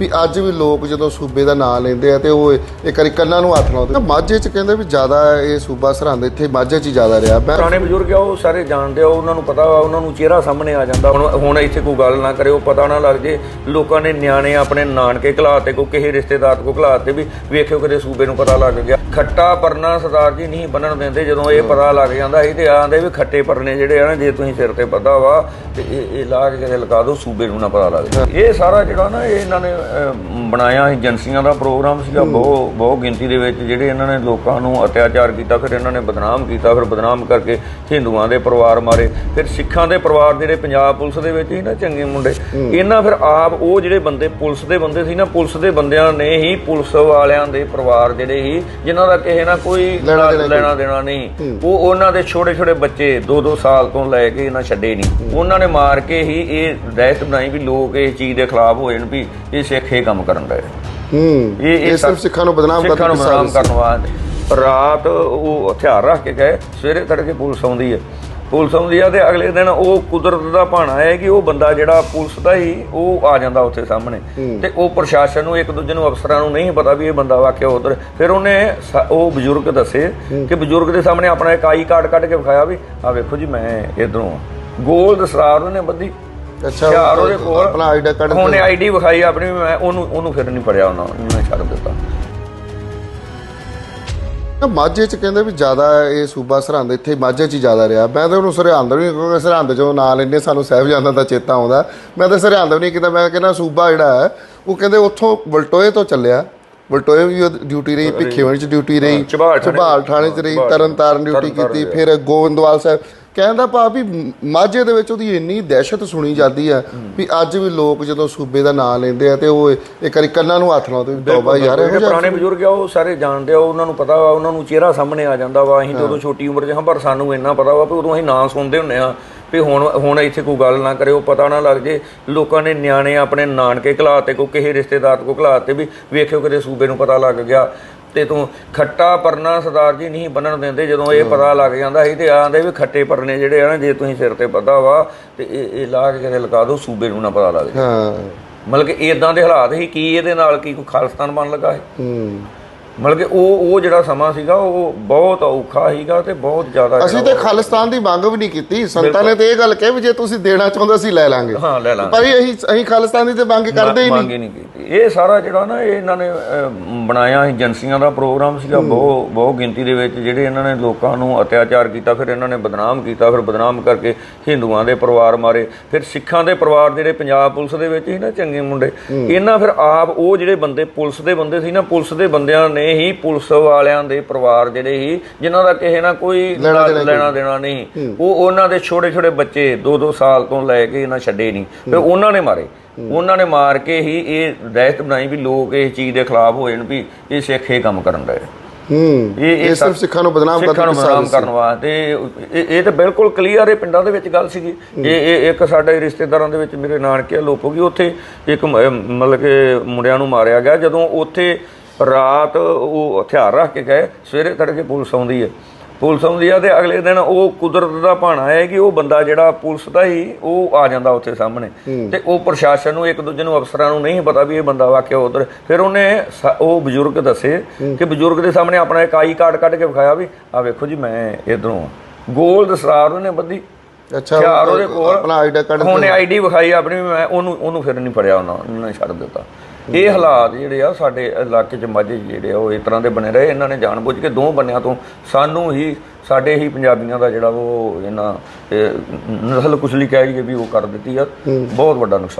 ਵੀ ਅੱਜ ਵੀ ਲੋਕ ਜਦੋਂ ਸੂਬੇ ਦਾ ਨਾਂ ਲੈਂਦੇ ਆ ਤੇ ਉਹ ਇੱਕ ਵਾਰੀ ਕੰਨਾਂ ਨੂੰ ਹੱਥ ਲਾਉਂਦੇ ਮਾਝੇ 'ਚ ਕਹਿੰਦੇ ਵੀ ਜ਼ਿਆਦਾ ਇਹ ਸੂਬਾ ਸਰਹੰਦ ਇੱਥੇ ਮਾਝੇ 'ਚ ਹੀ ਜ਼ਿਆਦਾ ਰਿਹਾ। ਮੈਂ ਪੁਰਾਣੇ ਬਜ਼ੁਰਗ ਆ, ਉਹ ਸਾਰੇ ਜਾਣਦੇ ਆ, ਉਹਨਾਂ ਨੂੰ ਪਤਾ ਵਾ, ਉਹਨਾਂ ਨੂੰ ਚਿਹਰਾ ਸਾਹਮਣੇ ਆ ਜਾਂਦਾ। ਹੁਣ ਹੁਣ ਇੱਥੇ ਕੋਈ ਗੱਲ ਨਾ ਕਰੇ, ਉਹ ਪਤਾ ਨਾ ਲੱਗ ਜੇ, ਲੋਕਾਂ ਨੇ ਨਿਆਣੇ ਆਪਣੇ ਨਾਨਕੇ ਘਲਾਤੇ ਕੋਈ ਕਿਸੇ ਰਿਸ਼ਤੇਦਾਰ ਕੋ ਘਲਾਤੇ ਵੀ, ਵੇਖਿਓ ਕਦੇ ਸੂਬੇ ਨੂੰ ਪਤਾ ਲੱਗ ਗਿਆ। ਖੱਟਾ ਪਰਨਾ ਸਰਦਾਰ ਜੀ ਨਹੀਂ ਬੰਨਣ ਦਿੰਦੇ ਜਦੋਂ ਇਹ ਪਤਾ ਲੱਗ ਜਾਂਦਾ ਸੀ ਤੇ ਆਂਦੇ ਵੀ ਖੱਟੇ ਪਰਨੇ ਜਿਹੜੇ ਆ ਨਾ ਜੇ ਤੁਸੀਂ ਸਿਰ ਤੇ ਬੱਧਾ ਵਾ ਤੇ ਇਹ ਇਹ ਲਾ ਕੇ ਕਿਤੇ ਲਗਾ ਦਿਓ ਸੂਬੇ ਨੂੰ ਨਾ ਪਤਾ ਲੱਗ ਇਹ ਸਾਰਾ ਜਿਹੜਾ ਨਾ ਇਹ ਇਹਨਾਂ ਨੇ ਅਹ, ਬਣਾਇਆ ਏਜੰਸੀਆਂ ਦਾ ਪ੍ਰੋਗਰਾਮ ਸੀਗਾ ਬਹੁਤ ਬਹੁਤ ਗਿਣਤੀ ਦੇ ਵਿੱਚ ਜਿਹੜੇ ਇਹਨਾਂ ਨੇ ਲੋਕਾਂ ਨੂੰ ਅਤਿਆਚਾਰ ਕੀਤਾ ਫਿਰ ਇਹਨਾਂ ਨੇ ਬਦਨਾਮ ਕੀਤਾ ਫਿਰ ਬਦਨਾਮ ਕਰਕੇ ਹਿੰਦੂਆਂ ਦੇ ਪਰਿਵਾਰ ਮਾਰੇ ਫਿਰ ਸਿੱਖਾਂ ਦੇ ਪਰਿਵਾਰ ਜਿਹੜੇ ਪੰਜਾਬ ਪੁਲਿਸ ਦੇ ਵਿੱਚ ਹੀ ਨਾ ਚੰਗੇ ਮੁੰਡੇ ਇਹਨਾਂ ਫਿਰ ਆਪ ਉਹ ਜਿਹੜੇ ਬੰਦੇ ਪੁਲਿਸ ਦੇ ਬੰਦੇ ਸੀ ਨਾ ਪੁਲਿਸ ਦੇ ਬੰਦਿਆਂ ਨੇ ਹੀ ਪੁਲਿਸ ਵਾਲਿਆਂ ਦੇ ਪਰਿਵਾਰ ਜਿਹੜੇ ਹੀ ਜਿਨ੍ਹਾਂ ਦਾ ਕਿਸੇ ਨਾਲ ਕੋਈ ਲੈਣਾ ਦੇਣਾ ਲੈਣਾ ਦੇਣਾ ਨਹੀਂ। ਉਹ ਉਹਨਾਂ ਦੇ ਛੋਟੇ ਛੋਟੇ ਬੱਚੇ 2-2 ਸਾਲ ਤੋਂ ਲੈ ਕੇ ਇਹਨਾਂ ਛੱਡੇ ਨਹੀਂ। ਉਹਨਾਂ ਨੇ ਮਾਰ ਕੇ ਹੀ ਇਹ ਦਹਿਸ਼ਤ ਬਣਾਈ ਵੀ ਲੋਕ ਇਸ ਚੀਜ਼ ਦੇ ਖਿਲਾਫ ਹੋ ਜਾਣ ਵੀ ਇਹ ਸਿੱਖ ਇਹ ਕੰਮ ਕਰਨ ਹੂੰ। ਇਹ- ਇਹ ਇਹ ਸਿਰਫ ਸਿੱਖਾਂ ਨੂੰ ਬਦਨਾਮ ਸਿੱਖਾਂ ਨੂੰ ਕਰਨ ਬਦਨਾਮ ਕਰਨ ਵਾਸਤੇ। ਰਾਤ ਉਹ ਹਥਿਆਰ ਰੱਖ ਕੇ ਗਏ ਸਵੇਰੇ ਤੜਕੇ ਪੁਲਿਸ ਆਉਂਦੀ ਹੈ। ਪੁਲਿਸ ਆਉਂਦੀ ਆ ਤੇ ਅਗਲੇ ਦਿਨ ਉਹ ਕੁਦਰਤ ਦਾ ਭਾਣਾ ਹੈ ਕਿ ਉਹ ਬੰਦਾ ਜਿਹੜਾ ਪੁਲਿਸ ਦਾ ਹੀ ਉਹ ਆ ਜਾਂਦਾ ਉੱਥੇ ਸਾਹਮਣੇ। ਤੇ ਉਹ ਪ੍ਰਸ਼ਾਸਨ ਨੂੰ ਇੱਕ ਦੂਜੇ ਨੂੰ ਅਫਸਰਾਂ ਨੂੰ ਨਹੀਂ ਪਤਾ ਵੀ ਇਹ ਬੰਦਾ ਵਾਕਿਆ ਉਧਰ। ਫਿਰ ਉਹਨੇ ਉਹ ਬਜ਼ੁਰਗ ਦੱਸੇ ਕਿ ਬਜ਼ੁਰਗ ਦੇ ਸਾਹਮਣੇ ਆਪਣਾ ਇੱਕ ਆਈ ਕਾਰਡ ਕੱਢ ਕੇ ਵਿਖਾਇਆ ਵੀ ਆ ਵੇਖੋ ਜੀ ਮੈਂ ਇਧਰੋਂ ਗੋਲ ਦਸਰਾਰ ਉਹਨੇ ਬੱਧੀ ਅੱਛਾ ਉਹਦੇ ਕੋਲ ਆਪਣਾ ਆਈਡਾ ਕੱਢ ਉਹਨੇ ਆਈਡੀ ਵਿਖਾਈ ਆਪਣੀ ਮੈਂ ਉਹਨੂੰ ਉਹਨੂੰ ਫਿਰ ਨਹੀਂ ਫੜਿਆ ਉਹਨਾਂ ਉਹਨੇ ਛੱਡ ਦਿੱਤਾ। ਮਾਝੇ 'ਚ ਕਹਿੰਦੇ ਵੀ ਜ਼ਿਆਦਾ ਇਹ ਸੂਬਾ ਸਰਹੰਦ ਇੱਥੇ ਮਾਝੇ 'ਚ ਹੀ ਜ਼ਿਆਦਾ ਰਿਹਾ। ਮੈਂ ਤਾਂ ਉਹਨੂੰ ਸਰਹੰਦ ਵੀ ਨਹੀਂ ਕਿਉਂਕਿ ਸਰਹੰਦ 'ਚੋਂ ਨਾਂ ਲੈਂਦੇ ਸਾਨੂੰ ਸਾਹਿਬਜ਼ਾਦਾ ਦਾ ਚੇਤਾ ਆਉਂਦਾ। ਮੈਂ ਤਾਂ ਸਰਹੰਦ ਵੀ ਨਹੀਂ ਕੀਤਾ ਮੈਂ ਕਹਿੰਦਾ ਸੂਬਾ ਜਿਹੜਾ ਹੈ ਉਹ ਕਹਿੰਦੇ ਉੱਥੋਂ ਬਲਟੋਏ ਤੋਂ ਚੱਲਿਆ। ਬਲਟੋਏ ਵੀ ਡਿਊਟੀ ਰਹੀ ਭਿੱਖੇਵਣ 'ਚ ਡਿਊਟੀ ਰਹੀ ਝਬਾਲ ਥਾਣੇ- 'ਚ ਰਹੀ ਝਬਾਲ- ਤਰਨ ਤਾਰਨ ਡਿਊਟੀ ਤਰਨਤਾਰਨ ਕੀਤੀ ਫਿਰ ਗੋਇੰਦਵਾਲ ਸਾਹਿਬ ਕਹਿੰਦਾ ਭਾ ਵੀ ਮਾਝੇ ਦੇ ਵਿੱਚ ਉਹਦੀ ਇੰਨੀ ਦਹਿਸ਼ਤ ਸੁਣੀ ਜਾਂਦੀ ਆ ਵੀ ਅੱਜ ਵੀ ਲੋਕ ਜਦੋਂ ਸੂਬੇ ਦਾ ਨਾਂ ਲੈਂਦੇ ਆ ਤੇ ਉਹ ਇੱਕ ਵਾਰੀ ਕੰਨਾਂ ਨੂੰ ਹੱਥ ਲਾਉਂਦੇ ਵੀ ਤੋਬਾ ਯਾਰ ਇਹੋ ਜਿਹਾ ਪੁਰਾਣੇ ਬਜ਼ੁਰਗ ਆ ਉਹ ਸਾਰੇ ਜਾਣਦੇ ਆ ਉਹਨਾਂ ਨੂੰ ਪਤਾ ਵਾ ਉਹਨਾਂ ਨੂੰ ਚਿਹਰਾ ਸਾਹਮਣੇ ਆ ਜਾਂਦਾ ਵਾ। ਅਸੀਂ ਤਾਂ ਉਦੋਂ ਛੋਟੀ ਉਮਰ 'ਚ ਹਾਂ ਪਰ ਸਾਨੂੰ ਇੰਨਾ ਪਤਾ ਵਾ ਵੀ ਉਦੋਂ ਅਸੀਂ ਨਾਂ ਸੁਣਦੇ ਹੁੰਨੇ ਆ। ਵੀ ਹੁਣ ਹੁਣ ਇੱਥੇ ਕੋਈ ਗੱਲ ਨਾ ਕਰੇ ਉਹ ਪਤਾ ਨਾ ਲੱਗ ਜੇ ਲੋਕਾਂ ਨੇ ਨਿਆਣੇ ਆਪਣੇ ਨਾਨਕੇ ਘਲਾਤੇ ਕੋ ਕਿਸੇ ਰਿਸ਼ਤੇਦਾਰ ਕੋ ਘਲਾਤੇ ਵੀ ਵੇਖਿਓ ਕਦੇ ਸੂਬੇ ਨੂੰ ਪਤਾ ਲੱਗ ਗਿਆ। ਤੇ ਤੂੰ ਖੱਟਾ ਪਰਨਾ ਸਰਦਾਰ ਜੀ ਨਹੀਂ ਬੰਨਣ ਦਿੰਦੇ ਜਦੋਂ ਇਹ ਪਤਾ ਲੱਗ ਜਾਂਦਾ ਸੀ ਤੇ ਆਂਦੇ ਵੀ ਖੱਟੇ ਪਰਨੇ ਜਿਹੜੇ ਆ ਨਾ ਜੇ ਤੁਸੀਂ ਸਿਰ ਤੇ ਬੱਧਾ ਵਾ ਤੇ ਇਹ ਇਹ ਲਾ ਕੇ ਕਿਤੇ ਲਗਾ ਦਿਓ ਸੂਬੇ ਨੂੰ ਨਾ ਪਤਾ ਲੱਗ ਜੇ। ਹਾਂ। ਮਤਲਬ ਕਿ ਇਦਾਂ ਦੇ ਹਾਲਾਤ ਸੀ ਕੀ ਇਹਦੇ ਨਾਲ ਕੀ ਕੋਈ ਖਾਲਿਸਤਾਨ ਬਣ ਲੱਗਾ ਹੈ ਹੂੰ। ਮਤਲਬ ਕਿ ਉਹ ਉਹ ਜਿਹੜਾ ਸਮਾਂ ਸੀਗਾ ਉਹ ਬਹੁਤ ਔਖਾ ਸੀਗਾ ਤੇ ਬਹੁਤ ਜ਼ਿਆਦਾ ਅਸੀਂ ਤੇ ਖਾਲਿਸਤਾਨ ਦੀ ਮੰਗ ਵੀ ਨਹੀਂ ਕੀਤੀ। ਸੰਤਾਂ ਨੇ ਤੇ ਇਹ ਗੱਲ ਕਹੀ ਵੀ ਜੇ ਤੁਸੀਂ ਦੇਣਾ ਚਾਹੁੰਦੇ ਅਸੀਂ ਲੈ ਲਾਂਗੇ। ਹਾਂ ਲੈ ਲਾਂਗੇ। ਪਰ ਅਸੀਂ ਅਸੀਂ ਖਾਲਿਸਤਾਨ ਦੀ ਤੇ ਮੰਗ ਕਰਦੇ ਹੀ ਨਹੀਂ। ਮੰਗ ਹੀ ਨਹੀਂ ਕੀਤੀ। ਇਹ ਸਾਰਾ ਜਿਹੜਾ ਨਾ ਇਹ ਇਹਨਾਂ ਨੇ ਬਣਾਇਆ ਏਜੰਸੀਆਂ ਦਾ ਪ੍ਰੋਗਰਾਮ ਸੀਗਾ। ਬਹੁਤ ਬਹੁਤ ਗਿਣਤੀ ਦੇ ਵਿੱਚ ਜਿਹੜੇ ਇਹਨਾਂ ਨੇ ਲੋਕਾਂ ਨੂੰ ਅਤਿਆਚਾਰ ਕੀਤਾ ਫਿਰ ਇਹਨਾਂ ਨੇ ਬਦਨਾਮ ਕੀਤਾ ਫਿਰ ਬਦਨਾਮ ਕਰਕੇ ਹਿੰਦੂਆਂ ਦੇ ਪਰਿਵਾਰ ਮਾਰੇ। ਫਿਰ ਸਿੱਖਾਂ ਦੇ ਪਰਿਵਾਰ ਜਿਹੜੇ ਪੰਜਾਬ ਪੁਲਿਸ ਦੇ ਵਿੱਚ ਹੀ ਨਾ ਚੰਗੇ ਮੁੰਡੇ ਇਹਨਾਂ ਫਿਰ ਆਪ ਉਹ ਜਿਹੜੇ ਬੰਦੇ ਪੁਲਿਸ ਦੇ ਬੰਦੇ ਸੀ ਨਾ ਪੁਲਿਸ ਦੇ ਬੰਦਿਆਂ ਨੇ ਹੀ ਪੁਲਿਸ ਵਾਲਿਆਂ ਦੇ ਪਰਿਵਾਰ ਜਿਹੜੇ ਹੀ ਜਿਨ੍ਹਾਂ ਦਾ ਕਿਸੇ ਨਾਲ ਕੋਈ ਲੈਣਾ ਦੇਣਾ ਨਹੀਂ ਉਹ ਉਹਨਾਂ ਦੇ ਛੋਟੇ ਛੋਟੇ ਬੱਚੇ 2-2 ਸਾਲ ਤੋਂ ਲੈ ਕੇ ਇਹਨਾਂ ਛੱਡੇ ਨਹੀਂ। ਫਿਰ ਉਹਨਾਂ ਨੇ ਮਾਰੇ। ਉਹਨਾਂ ਨੇ ਮਾਰ ਕੇ ਹੀ ਇਹ ਦਹਿਸ਼ਤ ਬਣਾਈ ਵੀ ਲੋਕ ਇਸ ਚੀਜ਼ ਦੇ ਖਿਲਾਫ ਹੋ ਜਾਣ ਵੀ ਇਹ ਸਿੱਖ ਇਹ ਕੰਮ ਕਰਨ ਰਹੇ ਹੂੰ। ਇਹ ਇਹ ਸਿਰਫ ਸਿੱਖਾਂ ਨੂੰ ਬਦਨਾਮ ਕਰਨ ਬਦਨਾਮ ਕਰਨ ਵਾਸਤੇ ਇਹ ਤਾਂ ਬਿਲਕੁਲ ਕਲੀਅਰ ਹੈ ਪਿੰਡਾਂ ਦੇ ਵਿੱਚ ਗੱਲ ਸੀਗੀ। ਇਹ ਇਹ ਇੱਕ ਸਾਡੇ ਰਿਸ਼ਤੇਦਾਰਾਂ ਦੇ ਵਿੱਚ ਮੇਰੇ ਨਾਨਕੇ ਲੋਪੋਗੀ ਉੱਥੇ ਇੱਕ ਮਤਲਬ ਕਿ ਮੁੰਡਿਆਂ ਨੂੰ ਮਾਰਿਆ ਗਿਆ। ਜਦੋਂ ਉੱਥੇ ਰਾਤ ਉਹ ਹਥਿਆਰ ਰੱਖ ਕੇ ਗਏ ਸਵੇਰੇ ਤੜਕੇ ਪੁਲਿਸ ਆਉਂਦੀ ਹੈ। ਪੁਲਿਸ ਆਉਂਦੀ ਆ ਤੇ ਅਗਲੇ ਦਿਨ ਉਹ ਕੁਦਰਤ ਦਾ ਭਾਣਾ ਹੈ ਕਿ ਉਹ ਬੰਦਾ ਜਿਹੜਾ ਪੁਲਿਸ ਦਾ ਹੀ ਉਹ ਆ ਜਾਂਦਾ ਉੱਥੇ ਸਾਹਮਣੇ। ਤੇ ਉਹ ਪ੍ਰਸ਼ਾਸਨ ਨੂੰ ਇੱਕ ਦੂਜੇ ਨੂੰ ਅਫਸਰਾਂ ਨੂੰ ਨਹੀਂ ਪਤਾ ਵੀ ਇਹ ਬੰਦਾ ਵਾਕਿਆ ਉਧਰ। ਫਿਰ ਉਹਨੇ ਉਹ ਬਜ਼ੁਰਗ ਦੱਸੇ ਕਿ ਬਜ਼ੁਰਗ ਦੇ ਸਾਹਮਣੇ ਆਪਣਾ ਇੱਕ ਆਈ ਕਾਰਡ ਕੱਢ ਕੇ ਵਿਖਾਇਆ ਵੀ ਆ ਵੇਖੋ ਜੀ ਮੈਂ ਇਧਰੋਂ ਗੋਲ ਦਸਰਾਰ ਉਹਨੇ ਬੱਧੀ ਅੱਛਾ ਹਥਿਆਰ ਉਹਦੇ ਕੋਲ। ਆਪਣਾ ਆਈਡਾ ਕੱਢ ਉਹਨੇ ਆਈਡੀ ਵਿਖਾਈ ਆਪਣੀ ਮੈਂ ਉਹਨੂੰ ਉਹਨੂੰ ਫਿਰ ਨਹੀਂ ਫੜਿਆ ਉਹਨਾਂ ਉਹਨੇ ਛੱਡ ਦਿੱਤਾ। ਇਹ ਹਾਲਾਤ ਜਿਹੜੇ ਆ ਸਾਡੇ ਇਲਾਕੇ 'ਚ ਮਾਝੇ ਜਿਹੜੇ ਆ ਉਹ ਇਸ ਤਰ੍ਹਾਂ ਦੇ ਬਣੇ ਰਹੇ। ਇਹਨਾਂ ਨੇ ਜਾਣਬੁੱਝ ਕੇ ਦੋ ਬੰਨਿਆਂ ਤੋਂ ਸਾਨੂੰ ਹੀ ਸਾਡੇ ਹੀ ਪੰਜਾਬੀਆਂ ਦਾ ਜਿਹੜਾ ਉਹ ਇਹਨਾਂ ਇਹ ਨਸਲ ਕੁਚਲੀ ਕਹਿ ਲਈਏ ਵੀ ਉਹ ਕਰ ਦਿੱਤੀ ਆ। ਬਹੁਤ ਵੱਡਾ ਨੁਕਸਾਨ